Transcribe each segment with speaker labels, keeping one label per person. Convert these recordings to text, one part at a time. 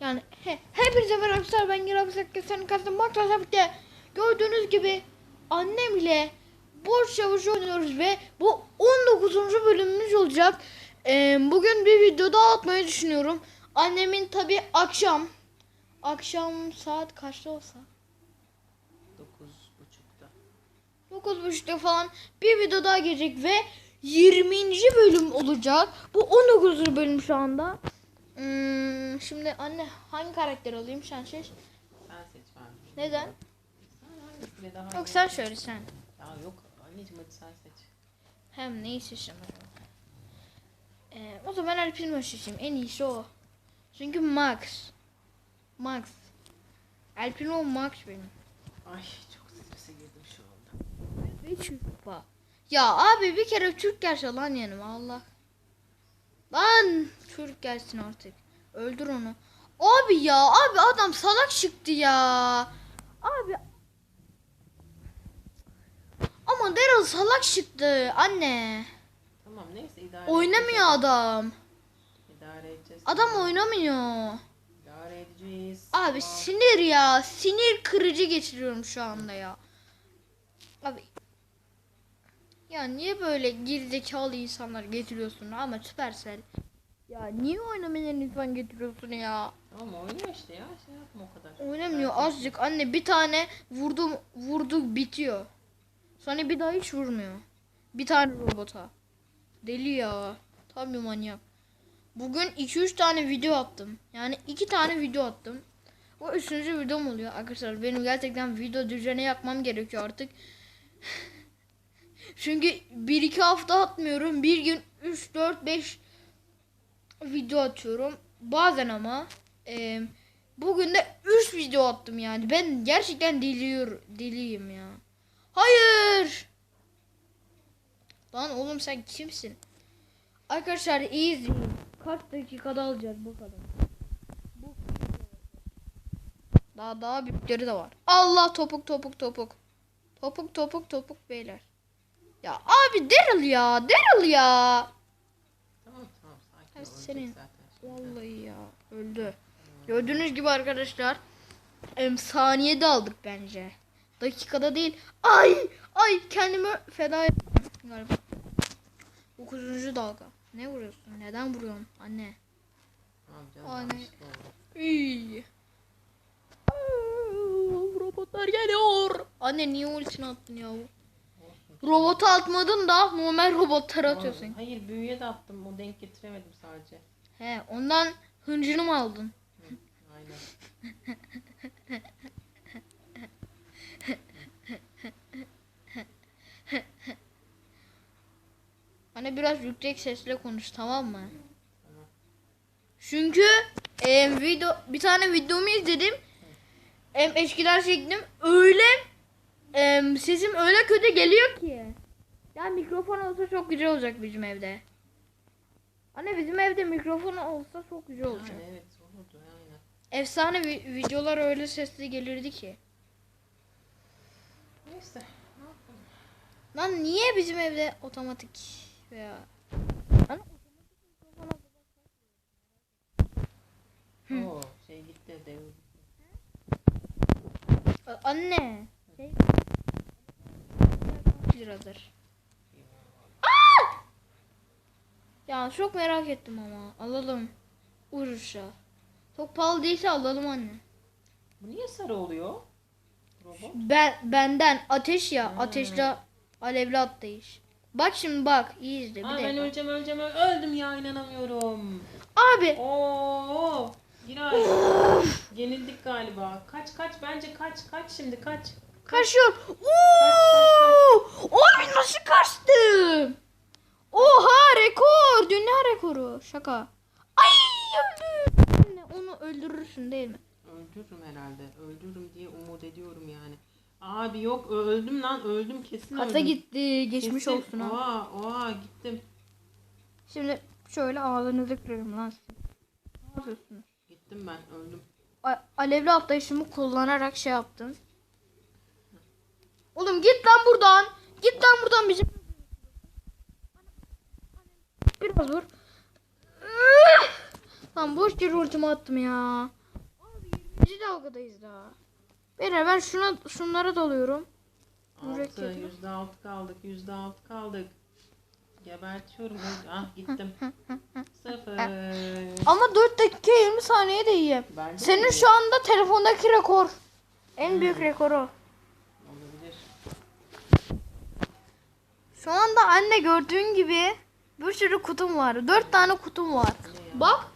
Speaker 1: Yani he, hepinize merhaba arkadaşlar ben Giray Bisiklet senin kastım birlikte gördüğünüz gibi annemle borç yavaşı oynuyoruz ve bu 19. bölümümüz olacak. Ee, bugün bir video daha atmayı düşünüyorum. Annemin tabi akşam akşam saat kaçta olsa
Speaker 2: Dokuz buçukta.
Speaker 1: 9.30'da falan bir video daha gelecek ve 20. bölüm olacak. Bu 19. bölüm şu anda. Hmm, şimdi anne hangi karakter alayım sen seç.
Speaker 2: Sen seç ben.
Speaker 1: Neden?
Speaker 2: Sen hangisine daha
Speaker 1: Yok sen söyle sen.
Speaker 2: Ya yok anneciğim hadi sen seç.
Speaker 1: Hem neyi seçeceğim acaba? Ee, o zaman El Primo seçeyim. En iyisi o. Çünkü Max. Max. El Primo Max benim.
Speaker 2: Ay çok strese girdim şu anda.
Speaker 1: Ve çupa. Ya abi bir kere Türk gelse lan yanıma Allah. Lan Türk gelsin artık. Öldür onu. Abi ya abi adam salak çıktı ya. Abi. Ama Daryl salak çıktı anne.
Speaker 2: Tamam neyse idare
Speaker 1: Oynamıyor
Speaker 2: edeceğiz.
Speaker 1: adam.
Speaker 2: İdare edeceğiz.
Speaker 1: Adam oynamıyor.
Speaker 2: İdare edeceğiz.
Speaker 1: Abi sinir ya. Sinir kırıcı geçiriyorum şu anda ya. Abi. Ya niye böyle gerizekalı insanlar getiriyorsun ama Süpersel. Ya niye oynamayan insan getiriyorsun ya?
Speaker 2: Tamam oynuyor işte ya şey yapma o kadar.
Speaker 1: Oynamıyor azıcık anne bir tane vurdum vurdu bitiyor. Sonra bir daha hiç vurmuyor. Bir tane robota. Deli ya. Tam bir manyak. Bugün 2-3 tane video attım. Yani 2 tane video attım. O üçüncü videom oluyor arkadaşlar. Benim gerçekten video düzeni yapmam gerekiyor artık. Çünkü 1-2 hafta atmıyorum. Bir gün 3, 4, 5 video atıyorum. Bazen ama e, bugün de 3 video attım yani. Ben gerçekten deliyor, deliyim ya. Hayır. Lan oğlum sen kimsin? Arkadaşlar iyi izleyin. Kaç dakikada alacağız bakalım. Bu- Daha daha büyükleri de var. Allah topuk topuk topuk. Topuk topuk topuk beyler. Ya abi Daryl ya. Daryl ya.
Speaker 2: Tamam tamam sakin ol.
Speaker 1: senin. Vallahi ya. Öldü. Gördüğünüz gibi arkadaşlar. Em, saniyede aldık bence. Dakikada değil. Ay! Ay kendimi feda ettim galiba. 9. dalga. Ne vuruyorsun? Neden vuruyorsun? Anne. Anne. İyi. Robotlar geliyor. Anne niye ultisini attın ya? Robotu atmadın da normal robotları atıyorsun.
Speaker 2: Hayır büyüye de attım o denk getiremedim sadece.
Speaker 1: He ondan hıncını mı aldın?
Speaker 2: Hı, aynen.
Speaker 1: Hani biraz yüksek sesle konuş tamam mı?
Speaker 2: Tamam.
Speaker 1: Çünkü em, video bir tane videomu izledim. Em, eskiler çektim. Öyle sesim öyle kötü geliyor ki. Ya mikrofon olsa çok güzel olacak bizim evde. Anne bizim evde mikrofon olsa çok güzel olacak.
Speaker 2: Yani evet olurdu aynen.
Speaker 1: Efsane vi- videolar öyle sesli gelirdi ki.
Speaker 2: Neyse. ne yapalım?
Speaker 1: Lan niye bizim evde otomatik veya Lan Hı.
Speaker 2: Oo şey gitti
Speaker 1: Anne. Liradır. Aa! Ya çok merak ettim ama. Alalım. Uruşa. Çok pahalı değilse alalım anne.
Speaker 2: Bu niye sarı oluyor? Robot.
Speaker 1: Ben benden ateş ya.
Speaker 2: Hmm.
Speaker 1: Ateşle alevli atlayış. Bak şimdi bak. iyi izle bir
Speaker 2: Aa ben öleceğim öleceğim öl- öldüm ya inanamıyorum.
Speaker 1: Abi.
Speaker 2: Oo! Giray. Yenildik galiba. Kaç kaç bence kaç kaç şimdi kaç.
Speaker 1: Kaçıyor. Oo! Oy nasıl kaçtım? Oha rekor. Dünya rekoru. Şaka. Ay öldüm. Onu öldürürsün değil mi?
Speaker 2: Öldürürüm herhalde. Öldürürüm diye umut ediyorum yani. Abi yok öldüm lan öldüm kesin öldüm.
Speaker 1: Kasa gitti. Geçmiş
Speaker 2: Kesin.
Speaker 1: olsun ha.
Speaker 2: Oha oha gittim.
Speaker 1: Şimdi şöyle ağzınızı kırarım lan. Ne yapıyorsunuz?
Speaker 2: Gittim ben öldüm.
Speaker 1: A- alevli atlayışımı kullanarak şey yaptım. Oğlum git lan buradan. Git lan buradan bizim. Biraz vur. Lan boş yere ultimi attım ya. birinci dalgadayız daha. Beyler ben şuna şunlara dalıyorum. Yürek
Speaker 2: 6,
Speaker 1: yedi.
Speaker 2: yüzde altı kaldık, yüzde altı kaldık. Gebertiyorum. Ah gittim. Sıfır.
Speaker 1: Ama 4 dakika 20 saniye de iyi.
Speaker 2: Ben de
Speaker 1: Senin
Speaker 2: mi?
Speaker 1: şu anda telefondaki rekor. En büyük rekoru.
Speaker 2: Olabilir.
Speaker 1: Şu anda anne gördüğün gibi bir sürü kutum var. 4 tane kutum var. Bak.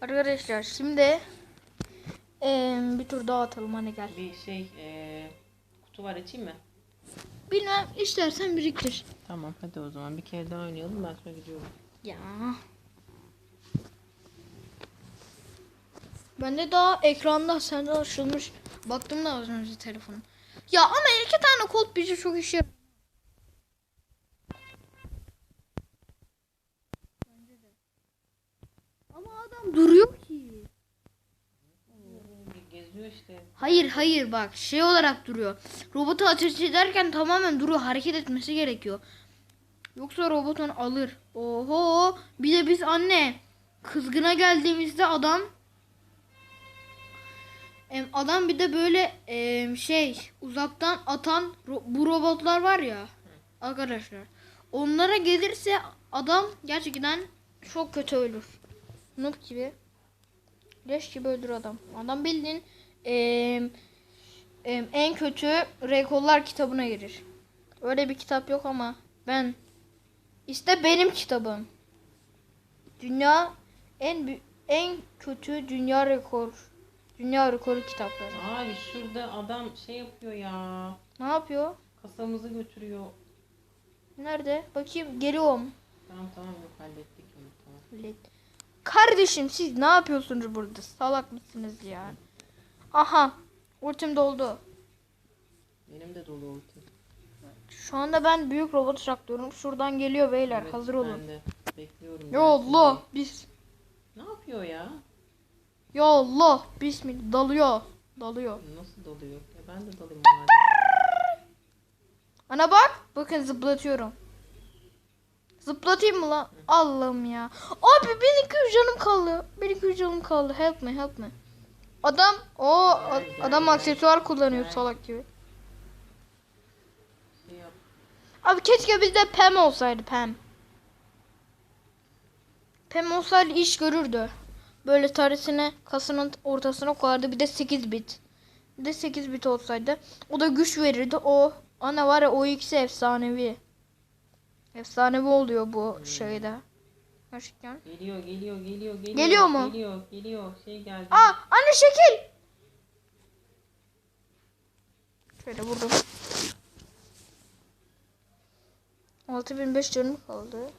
Speaker 1: Arkadaşlar şimdi eee, bir tur daha atalım hadi gel.
Speaker 2: Bir şey, eee, kutu var açayım mı?
Speaker 1: Bilmem istersen biriktir.
Speaker 2: Tamam hadi o zaman bir kere daha oynayalım ben sonra gidiyorum.
Speaker 1: Ya. Bende daha ekranda sende açılmış. Baktım da az önce telefonu. Ya ama iki tane kod bizi çok işe yarar- Bence de. Ama adam duruyor ki.
Speaker 2: Geziyor işte.
Speaker 1: Hayır hayır bak şey olarak duruyor. Robotu ateş ederken tamamen duruyor. Hareket etmesi gerekiyor. Yoksa robot onu alır. Oho bir de biz anne kızgına geldiğimizde adam adam bir de böyle şey uzaktan atan bu robotlar var ya arkadaşlar. Onlara gelirse adam gerçekten çok kötü ölür. Noob gibi. Leş gibi öldür adam. Adam bildiğin en kötü rekorlar kitabına girir. Öyle bir kitap yok ama ben işte benim kitabım. Dünya en en kötü dünya rekor dünya rekoru kitapları.
Speaker 2: Abi şurada adam şey yapıyor ya.
Speaker 1: Ne yapıyor?
Speaker 2: Kasamızı götürüyor.
Speaker 1: Nerede? Bakayım geliyorum.
Speaker 2: Tamam tamam yok hallettik onu tamam.
Speaker 1: Let- Kardeşim siz ne yapıyorsunuz burada? Salak mısınız ya? Aha. Ultim doldu.
Speaker 2: Benim de dolu ultim.
Speaker 1: Şu anda ben büyük robot saklıyorum. Şuradan geliyor beyler.
Speaker 2: Evet,
Speaker 1: Hazır olun.
Speaker 2: Ben de bekliyorum.
Speaker 1: Ya Allah. Biz.
Speaker 2: Ne yapıyor ya?
Speaker 1: Ya Allah. Bismillah. Dalıyor. Dalıyor.
Speaker 2: Nasıl dalıyor? Ya ben de dalayım.
Speaker 1: Ana bak. Bakın zıplatıyorum. Zıplatayım mı lan? Allah'ım ya. Abi benim 200 canım kaldı. Benim 200 canım kaldı. Help me help me. Adam o adam aksesuar kullanıyor salak gibi.
Speaker 2: Şey.
Speaker 1: Abi keşke bizde Pem olsaydı Pem. Pem olsaydı iş görürdü. Böyle taresine kasının ortasına koyardı. Bir de 8 bit. Bir de 8 bit olsaydı. O da güç verirdi. O ana var ya o ikisi efsanevi. Efsanevi oluyor bu şeyde. Gerçekten.
Speaker 2: Geliyor geliyor geliyor geliyor.
Speaker 1: Geliyor mu?
Speaker 2: Geliyor geliyor. Şey geldi.
Speaker 1: Aa anne şekil. Şöyle vurdum. 6005 canım kaldı.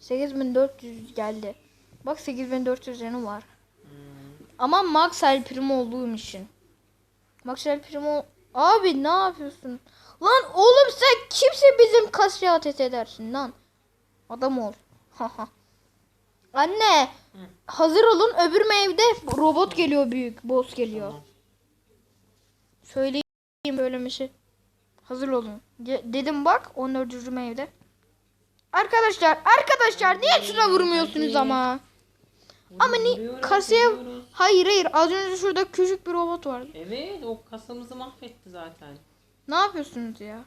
Speaker 1: 8400 geldi. Bak 8400 canım var.
Speaker 2: Hmm.
Speaker 1: Ama Max El Primo olduğum için. Max El Primo... Abi ne yapıyorsun? Lan oğlum sen kimse bizim kasya ateş edersin lan. Adam ol. Anne.
Speaker 2: Hı.
Speaker 1: Hazır olun öbür mevde robot geliyor büyük. Boss geliyor.
Speaker 2: Tamam.
Speaker 1: Söyleyeyim böyle bir şey. Hazır olun. De- dedim bak 14. mevde. Arkadaşlar arkadaşlar niye şuna vurmuyorsunuz ama? Ama ni kasaya
Speaker 2: vuruyoruz.
Speaker 1: hayır hayır az önce şurada küçük bir robot vardı.
Speaker 2: Evet o kasamızı mahvetti zaten.
Speaker 1: Ne yapıyorsunuz ya?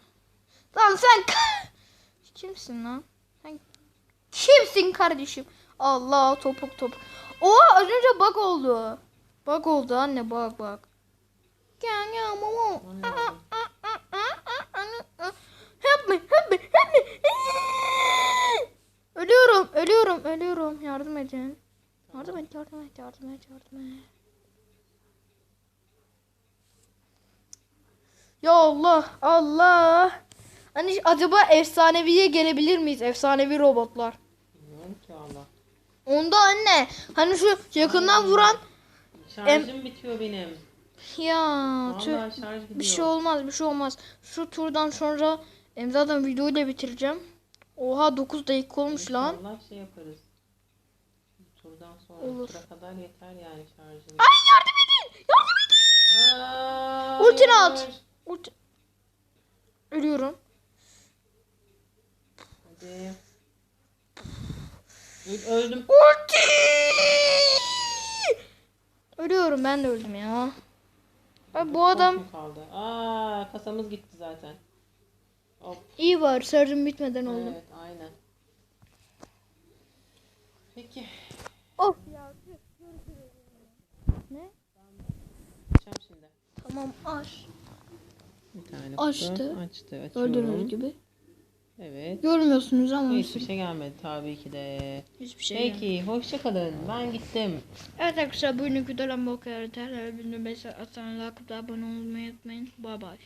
Speaker 1: Lan sen kimsin lan? Sen kimsin kardeşim? Allah topuk topuk. Oha az önce bug oldu. Bug oldu anne bak bak. Gel gel mama.
Speaker 2: O ne oldu?
Speaker 1: Help me, help me, help me. Ölüyorum, ölüyorum, ölüyorum. Yardım edin. Yardım et, yardım et, yardım et, yardım et. Ya Allah, Allah. Hani acaba efsaneviye gelebilir miyiz? Efsanevi robotlar.
Speaker 2: Bilmiyorum ki Allah.
Speaker 1: Onda anne, hani şu yakından vuran
Speaker 2: Şarjım bitiyor benim.
Speaker 1: ya tüh. Bir şey olmaz, bir şey olmaz. Şu turdan sonra em, zaten videoyu da bitireceğim. Oha 9 dakika olmuş lan.
Speaker 2: İnşallah şey yaparız. Bu Turdan sonra
Speaker 1: Olur.
Speaker 2: tura kadar yeter yani şarjım.
Speaker 1: Ay yardım edin! Yardım edin!
Speaker 2: Aa,
Speaker 1: Ultini at. Ulti- Ölüyorum.
Speaker 2: Hadi. Öldüm.
Speaker 1: Ulti! Ölüyorum ben de öldüm ya. Abi bu adam
Speaker 2: kaldı. Aa kasamız gitti zaten. Hop.
Speaker 1: iyi var sarım bitmeden oldu.
Speaker 2: Evet aynen. Peki.
Speaker 1: Of ya. Ne?
Speaker 2: Açacağım şimdi.
Speaker 1: Tamam aç.
Speaker 2: Bir tane
Speaker 1: Açtı.
Speaker 2: kutu. Açtı. Açıyorum.
Speaker 1: Gördüğünüz gibi.
Speaker 2: Evet.
Speaker 1: Görmüyorsunuz ama
Speaker 2: Hiçbir şey gelmedi tabii ki de.
Speaker 1: hiçbir şey
Speaker 2: Peki hoşça kalın. Ben gittim.
Speaker 1: Evet arkadaşlar bugünkü videodan bu kadar. Her videoda 5 atlarına like abone olmayı unutmayın. Bye bye.